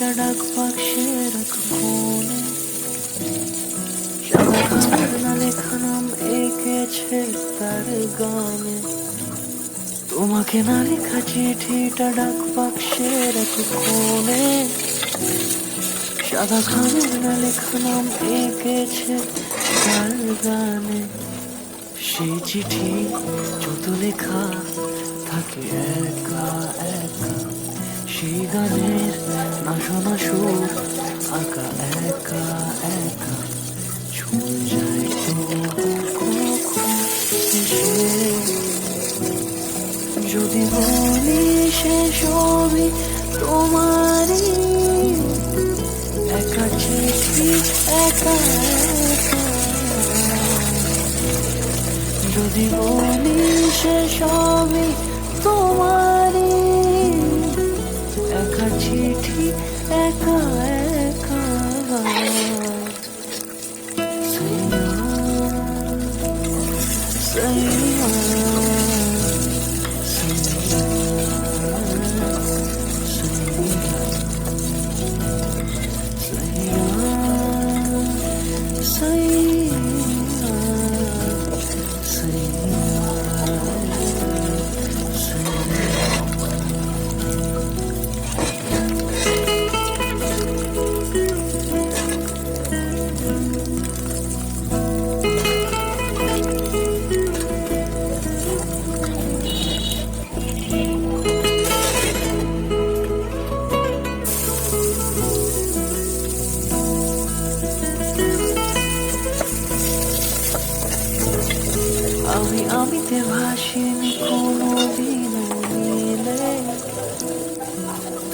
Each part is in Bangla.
চিঠিটা ডাক বাক্সে রাখ কোণে না লেখা নাম এঁকেছে তার গানে তোমাকে না লেখা চিঠিটা ডাক বাক্সে রাখ কোণে সাদা খামের না লেখা নাম এঁকেছে তার গানে সেই চিঠি যত লেখা থাকে একা একা সেই গানের না শোনা সুর আঁকা, একা একা, ছুঁয়ে যায় যদি বলি সে সবই তোমারই, একা চিঠি একা যদি বলি সে সবই তোমারই একা চিঠি একা একা সাইয়া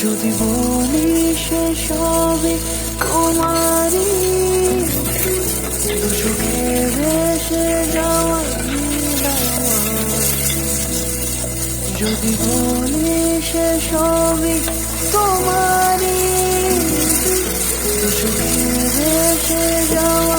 যদি বলি সে সবই তোমারই দু চোখে ভেসে যাওয়া। যদি বলি সে সবই তোমারই দু ভেসে যাওয়া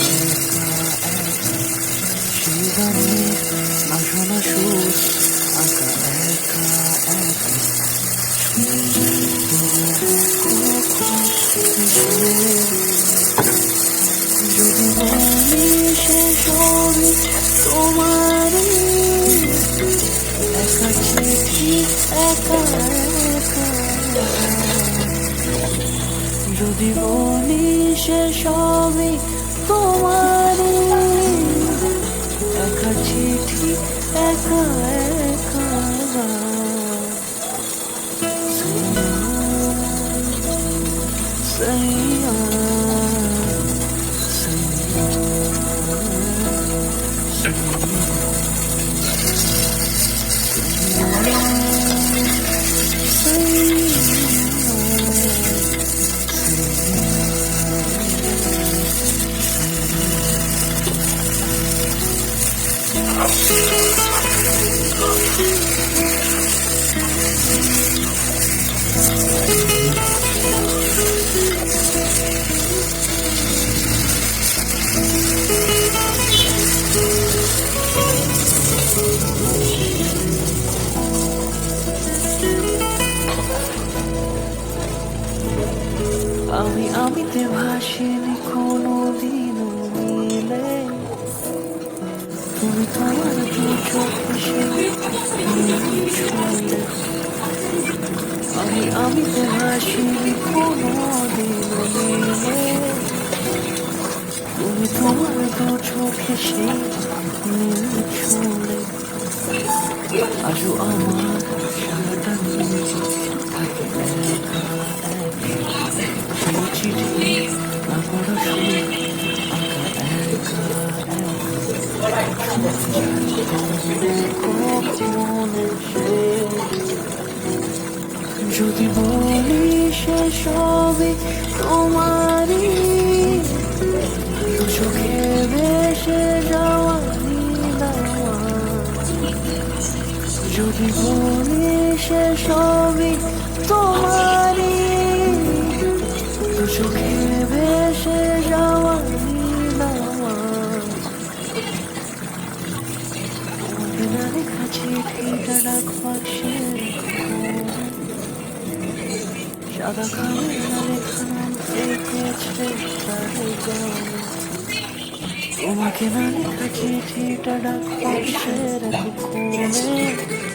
যদি বলি সে সবই তোমারই একা চিঠি একা আমি আমিতে ভাসিনি কোনো দিনও মিলে তুমি তোমার আমি আমি তো হাসিনি কোনো মিলে তুমি তোমার দু চোখে সে নীল ছুঁলে আজও আমার সারাটা দিন থাকে যদি বলি সে সবই তোমারই চোখে ভেসে যাওয়া যদি বলি সে সবই এঁকেছে তার গলে তোমাকে না লেখা চিঠিটা ডাক পাশে রাখো কোণে